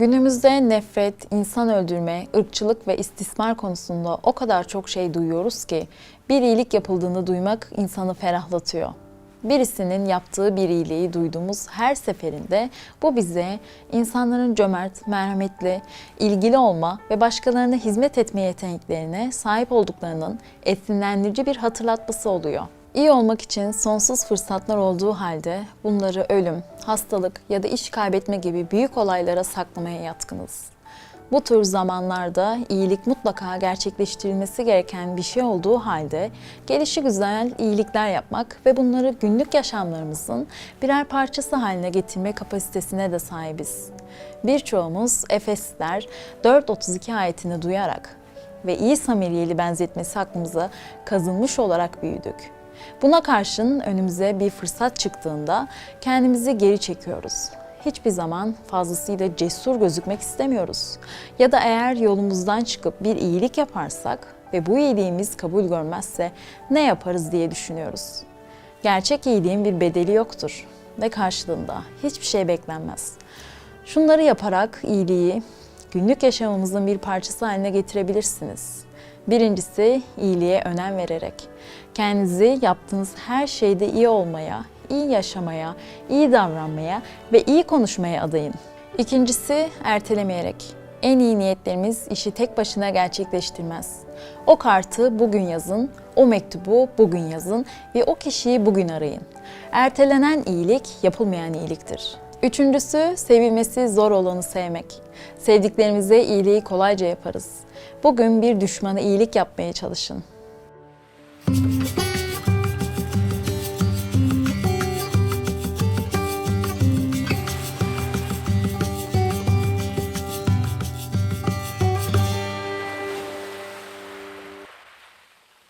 Günümüzde nefret, insan öldürme, ırkçılık ve istismar konusunda o kadar çok şey duyuyoruz ki bir iyilik yapıldığını duymak insanı ferahlatıyor. Birisinin yaptığı bir iyiliği duyduğumuz her seferinde bu bize insanların cömert, merhametli, ilgili olma ve başkalarına hizmet etme yeteneklerine sahip olduklarının esinlendirici bir hatırlatması oluyor. İyi olmak için sonsuz fırsatlar olduğu halde bunları ölüm, hastalık ya da iş kaybetme gibi büyük olaylara saklamaya yatkınız. Bu tür zamanlarda iyilik mutlaka gerçekleştirilmesi gereken bir şey olduğu halde gelişi güzel iyilikler yapmak ve bunları günlük yaşamlarımızın birer parçası haline getirme kapasitesine de sahibiz. Birçoğumuz Efesler 4.32 ayetini duyarak ve iyi Samiriyeli benzetmesi aklımıza kazınmış olarak büyüdük. Buna karşın önümüze bir fırsat çıktığında kendimizi geri çekiyoruz. Hiçbir zaman fazlasıyla cesur gözükmek istemiyoruz. Ya da eğer yolumuzdan çıkıp bir iyilik yaparsak ve bu iyiliğimiz kabul görmezse ne yaparız diye düşünüyoruz. Gerçek iyiliğin bir bedeli yoktur ve karşılığında hiçbir şey beklenmez. Şunları yaparak iyiliği günlük yaşamımızın bir parçası haline getirebilirsiniz. Birincisi iyiliğe önem vererek. Kendinizi yaptığınız her şeyde iyi olmaya, iyi yaşamaya, iyi davranmaya ve iyi konuşmaya adayın. İkincisi ertelemeyerek. En iyi niyetlerimiz işi tek başına gerçekleştirmez. O kartı bugün yazın, o mektubu bugün yazın ve o kişiyi bugün arayın. Ertelenen iyilik yapılmayan iyiliktir. Üçüncüsü sevilmesi zor olanı sevmek. Sevdiklerimize iyiliği kolayca yaparız. Bugün bir düşmana iyilik yapmaya çalışın.